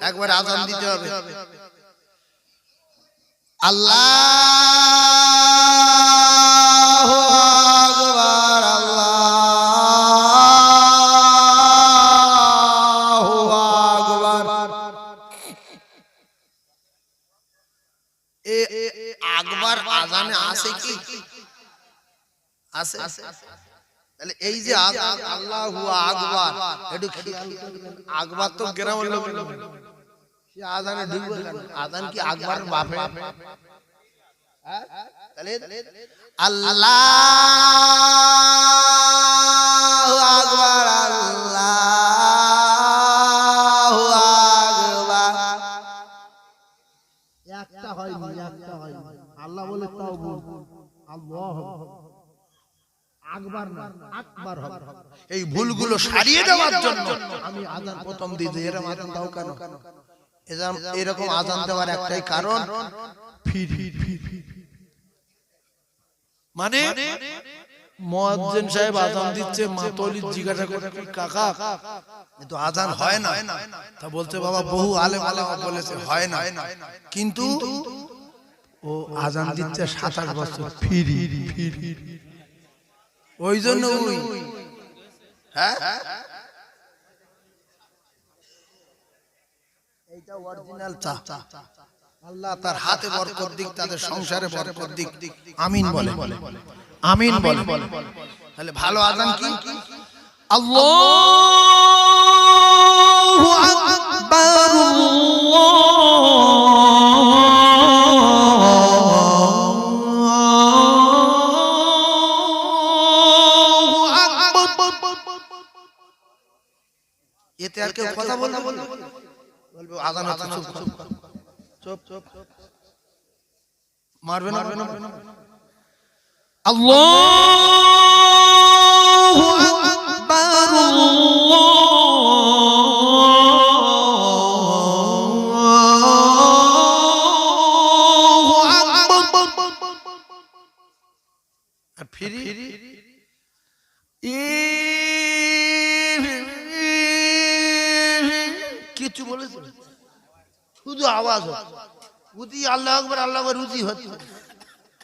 একবার আজান দিতে হবে। আল্লাহ আকবার আল্লাহু আকবার এ আকবার আজানে আছে কি? আছে। তাহলে এই যে আজান আল্লাহু আকবার একটু খেয়াল করবেন। আকবার তো গ্রামের লোক আজানে ঢুকবে আজান কি আকবার বাপে হ্যাঁ? তাহলে আল্লাহু আকবার আল্লাহু আকবার। একটা হয়নি একটা হয়নি। আল্লাহ বলে তাও আল্লাহ আকবার না আকবার হবে। এই ভুলগুলো সারিয়ে দেওয়ার জন্য আমি আজান প্রথম দিতে এরকম আজান দাও কেন? এরকম- আজান দেওয়ার একটাই কারণ মানে মুয়াজ্জিন সাহেব আজান দিচ্ছে মাতলি জিজ্ঞাসা করে কাকা কিন্তু আজান হয় না। তা বলছে বাবা বহু আলেম আলেমা বলেছে হয় না। কিন্তু ও আজান দিচ্ছে সাতাশ বছর ফিরি ওই জন্য হ্যাঁ? এইটা অরিজিনাল চা। আল্লাহ তার হাতে বরকত দিক তাদের সংসারে বরকত দিক। আমিন বলে। আমিন বলে। তাহলে ভালো আজান কি? আল্লাহু! আজান হচ্ছে চুপ চুপ চুপ। মারবে না? মারবে না। আল্লাহু! শুধু আওয়াজ হচ্ছে উদি আল্লাহ আকবর আল্লাহ আকবর উদি হচ্ছে।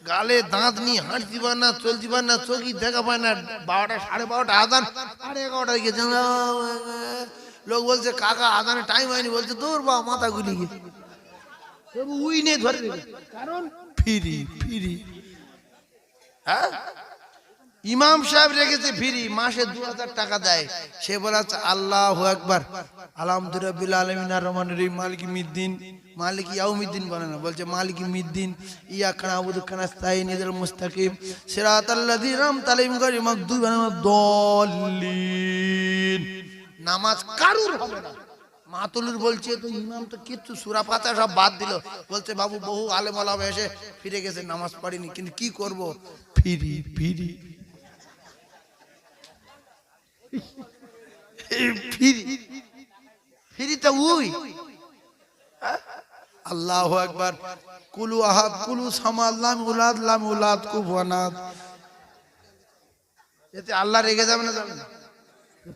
গালে দাঁত নিয়ে হাঁটতে পারে না, চলতে পারে না, চোখই দেখা পায় না। বারোটা, সাড়ে বারোটা আদান সাড়ে এগারোটায় গেছে। লোক বলছে, কাকা আদানে টাইম হয়নি। বলছে, তোর বা মাথা গুলি গেছে। উই নিয়ে ধরে কারণ ফিরি ফিরি। হ্যাঁ? ইমাম সাহেব রেখেছে ফিরি, মাসে দু হাজার টাকা দেয়। সে বলেছে আল্লাহ একবার মিদ্দিন মালিক বলে না, বলছে মিদ্দিন ইয়া আলাইহিম দল্লিন নামাজ কারুর মাতুলুর বলছে, তো ইমাম তো কিচ্ছু, সুরা পাতা সব বাদ দিল। বলছে, বাবু, বহু আলেম আলাম এসে ফিরে গেছে, নামাজ পড়িনি, কিন্তু কি করব? ফিরি ফিরি। ফিরি ফিরি তো উই আল্লাহ একবার কুলু আহাদ কুলু সামাল্লাম উলাদ লাম উলাদ কুবানাদ এতে আল্লাহ রেগে যাবে না যাবে না?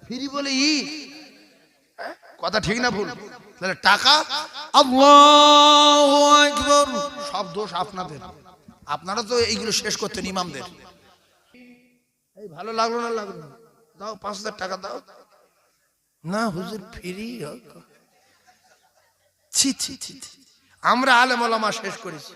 ফিরি বলে ই। হ্যাঁ? কথা ঠিক না ভুল? তাহলে টাকা? সব দোষ আপনাদের। আপনারা তো এইগুলো শেষ করতেন ইমামদের। এই ভালো লাগল না লাগল না? দাও, পাঁচ হাজার টাকা দাও। না, হুজুর ফিরি ছি ছি ছি। আমরা আলেম শেষ করেছি।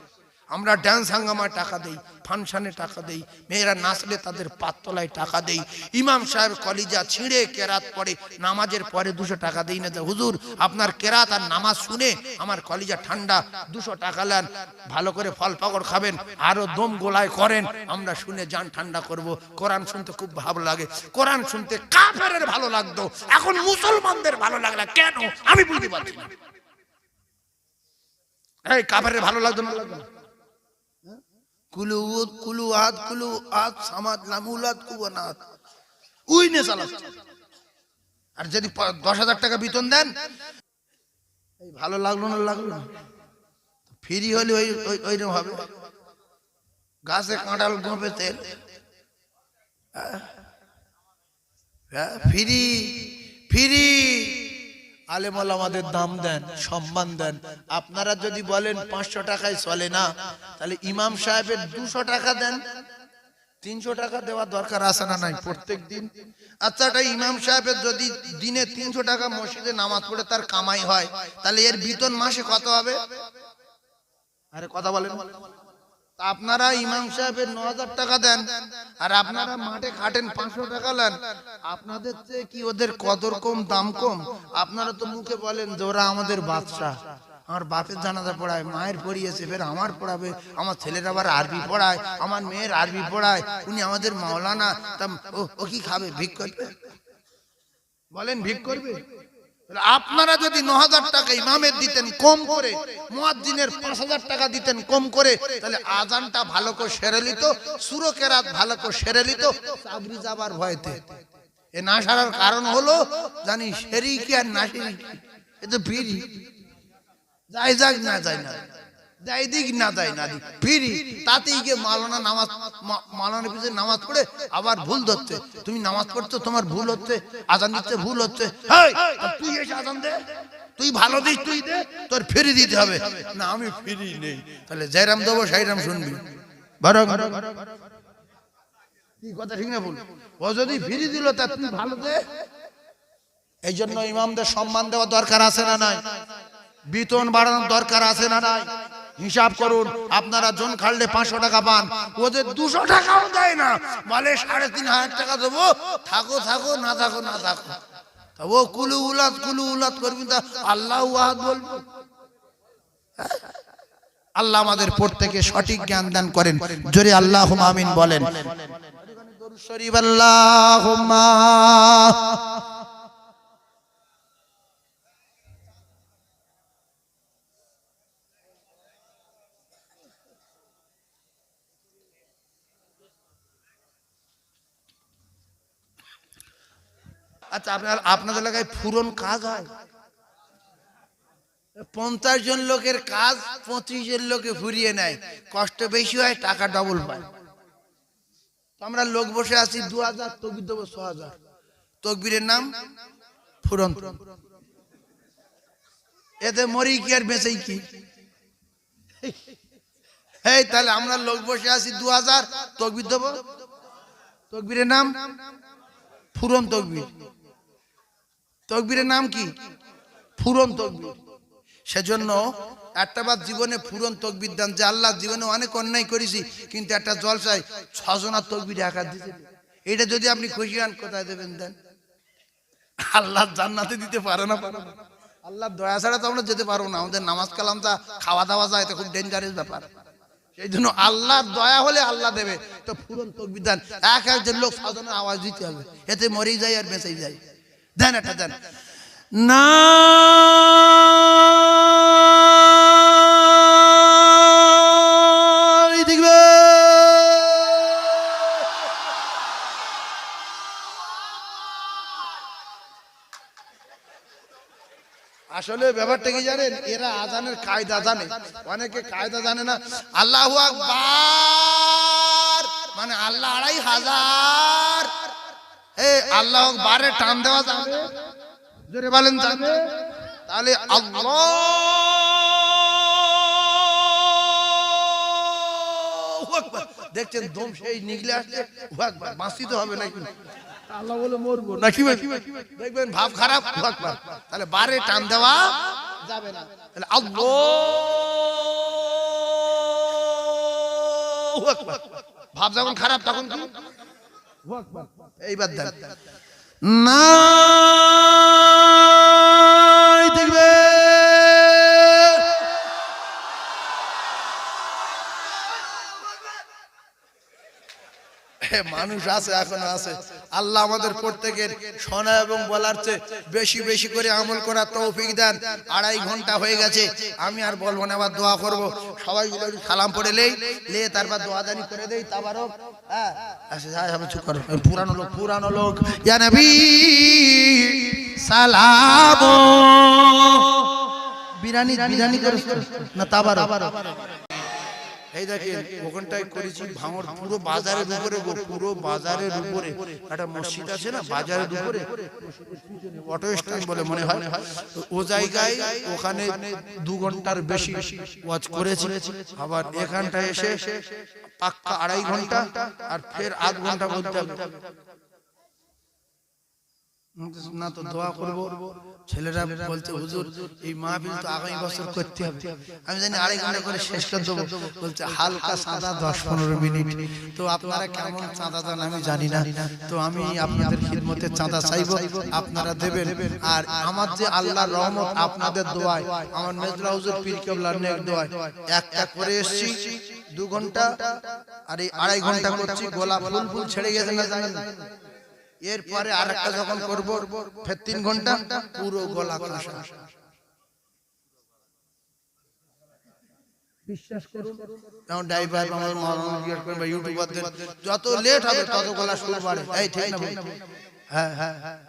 আমরা ড্যান্স হাঙ্গামায় টাকা দেই, ফাংশনে টাকা দেই, মেয়েরা নাচলে তাদের পাততলায় টাকা দেই, ইমাম সাহেব কলিজা ছিঁড়ে কেরাত পড়ে নামাজের পরে দুশো টাকা দেই না হুজুর, আপনার কেরাত আর নামাজ শুনে আমার কলিজা ঠান্ডা, দুশো টাকা নেন, ভালো করে ফল পাকড় খাবেন, আরও দম গোলায় করেন, আমরা শুনে যান ঠান্ডা করব। কোরআন শুনতে খুব ভালো লাগে। কোরআন শুনতে কাফেরের ভালো লাগতো। এখন মুসলমানদের ভালো লাগলা কেন? আমি বুঝতে পারছি না। এই কাফেরের ভালো লাগতো না লাগতো না? কুলু উদ কুলু আদ কুলু আদ সামাদ লামুলাদ কুবনাদ। উই নে চালাচ্ছে আর যদি দশ হাজার টাকা বেতন দেন এই ভালো লাগল না লাগল না। ফ্রি হলে ওই ওই ওইরকম হবে। গাছে কাঁঠাল গোপে তেল। হ্যাঁ? হ্যাঁ, ফ্রি ফ্রি। আলেমল আমাদের দাম দেন, সম্মান দেন। আপনারা যদি বলেন পাঁচশো টাকায় চলে না, তাহলে ইমাম সাহেবের দুশো টাকা দেন। তিনশো টাকা দেওয়ার দরকার আছে না নাই প্রত্যেক দিন আচ্ছা এটা ইমাম সাহেবের যদি দিনে তিনশো টাকা মসজিদে নামাজ পড়ে তার কামাই হয়, তাহলে এর বেতন মাসে কত হবে? আরে কথা বলেন। আপনারা ইমাম সাহেবের ন হাজার টাকা দেন, আর আপনারা মাঠে খাটেন, পাঁচশো টাকা নেন। আপনাদের চেয়ে কি ওদের কদর কম, দাম কম? আপনারা তো মুখে বলেন যে ওরা আমাদের বাদশাহ। আমার বাপের জানাজা পড়ায়, মায়ের পড়িয়েছে, ফের আমার পড়াবে, আমার ছেলের আবার আরবি পড়ায়, আমার মেয়ের আরবি পড়ায়, উনি আমাদের মাওলানা, তা ও কি খাবে ভিক করবে? বলেন ভিক করবে? আপনারা যদি ন হাজার টাকা ইমামের দিতেন কম করে, মুয়াজ্জিনের পাঁচ হাজার টাকা দিতেন কম করে, তাহলে আজানটা ভালো করে সেরে নিত, সুরকেরাত ভালো করে সেরে নিত চাকরি যাবার ভয়তে। এ না সারার কারণ হলো, জানি সেরি কি আর না সেরি কি এ তো ভিড়। যাই যাক না যাই না। না না গিয়ে নামাজ নামাজ পড়ে আবার ভুল তুমি নামাজ পড়ছো, তোমার ভুল হচ্ছে, আজান দিচ্ছে, ভুল হচ্ছে। তুই তুই ভালো দিস, তুই দে, তোর ফিরি দিতে হবে। না, আমি ফিরি নেই। তাহলে জয়রাম দেবো, সেইরাম শুনবি। কথা, ঠিক না ভুল? ও যদি ফিরি দিল, তা ভালো দে। এই জন্য ইমামদের সম্মান দেওয়া দরকার আছে না নাই? বেতন বাড়ানোর দরকার আছে না নাই? হিসাব করুন, আপনারা জন খাললে পাঁচশো টাকা পান। ওদের দুশো টাকাও দেয় না, বলে সাড়ে তিন হাজার টাকা দেবো। থাকো থাকো, না থাকো না থাকো। ও কুলু উলাত কুলু উলাত করবি তা আল্লাহ ওয়াহাদ বলব। হ্যাঁ? আল্লাহ আমাদের প্রত্যেকে সঠিক জ্ঞান দান করেন। জোরে আল্লাহ আমিন বলেন। শরীফ আল্লাহ আচ্ছা আপনার, আপনাদের এলাকায় ফুরন কাজ হয়? পঞ্চাশ জন লোকের কাজ, পঁচিশ জন লোকে ফুরিয়ে নেয়। কষ্ট বেশি হয়, টাকা ডবল পায় আমরা লোক বসে আছি দু হাজার, তকবির দেবো ছ হাজার। তকবিরের নাম ফুরন। এতে মরি কি আর বেঁচেই কি? এই, তাহলে আমরা লোক বসে আছি দু হাজার, তকবির দেবো। তকবিরের নাম ফুরন তকবির। তকবীরের নাম কি? ফুরন তকবীর। সেজন্য একটা বার জীবনে ফুরন তকবির দান যে আল্লাহ জীবনে অনেক অন্যায় করেছি, কিন্তু একটা জলসায় ছজনার তকবির একা দিতে এটা যদি আপনি খুশি হন, কোথায় দেবেন দেন? আল্লাহ জান্নাতে দিতে পারে না, পারে। আল্লাহ দয়া ছাড়া তো আমরা যেতে পারব না। আমাদের নামাজ কালামটা খাওয়া দাওয়া যায়, এটা খুব ডেঞ্জারাস ব্যাপার। সেই জন্য আল্লাহ দয়া হলে আল্লাহ দেবে। তো ফুরন তকবির দেন। এক একজন লোক ছজনের আওয়াজ দিতে হবে। এতে মরেই যায় আর বেঁচেই যায়। দেন একটা দেন। না। আসলে ব্যাপারটা কি জানেন? এরা আজানের কায়দা জানে। অনেকে কায়দা জানে না। আল্লাহ আকবার। মানে আল্লাহ আড়াই হাজার এ আল্লাহ বারে টান দেওয়া যাবে জোরে বলেন যাবে তাহলে আল্লাহ। দেখছেন দম সেই নিগলে আসছে হু আকবার বাঁচতে হবে নাকি? আল্লাহ বলে মরবো নাকি দেখবেন ভাব খারাপ তাহলে বারে টান দেওয়া যাবে না। তাহলে আল্লাহ। ভাব যখন খারাপ তখন কি? এইবার দেন। না দেখবে। মানুষ আছে এখনও আছে। আল্লাহ আমাদের প্রত্যেকের শোনা এবং বলার চেয়ে বেশি বেশি করে আমল করার তৌফিক দেন। আড়াই ঘণ্টা হয়ে গেছে, আমি আর বলব না, আবার দোয়া করব। সবাই সালাম পড়ে লেই লে তারপর দোয়া দানি করে দেই তাবারও হ্যাঁ আচ্ছা পুরানো লোক পুরানো লোক। ইয়া নবী, সালাম। বিরানি বিরানি করে না তাবারও এই দেখেন ওখানটায় করেছি ভাঙর পুরো বাজারের উপরে পুরো বাজারের উপরে। একটা মসজিদ আছে না বাজারের উপরে? অটো স্ট্যান্ড বলে মনে হয়? ও জায়গায় ওখানে দু ঘণ্টার বেশি ওয়াচ করেছি। আবার এখানটায় এসে পাক্কা আড়াই ঘণ্টা আর ফের আধ ঘণ্টা বলতে হবে। না তো দোয়া করব। ছেলেরা বলছে হুজুর এই মাহফিল তো আগামী বছর করতে হবে। আমি জানি আড়াই ঘণ্টা করে শেষ করে দেবো। বলছে হালকা চাঁদা দশ পনেরো মিনিট। তো আপনারা কেমন চাঁদা দেন আমি জানি না। তো আমি আপনাদের খিদমতে চাঁদা চাইব। আপনারা দেবেন। আর আমার যে আল্লাহর রহমত আপনাদের দোয়ায় আমার মেজলা হুজুর পীর কেবলার নেক দোয়ায় একটা করে এসছি দু ঘণ্টা আর এই আড়াই ঘণ্টা করছি গোলাপ ফুল ফুল ছেড়ে গেছে না জানেন এরপরে আর একটা যখন করব ফের তিন ঘণ্টা পুরো গলা কষা বিশ্বাস করুন ড্রাইভার আমার মরণ জিজ্ঞেস করবে ইউটিউবারদের যত লেট হবে তত গলা শুরু বাড়ে। এই ঠিক না হ্যাঁ হ্যাঁ হ্যাঁ।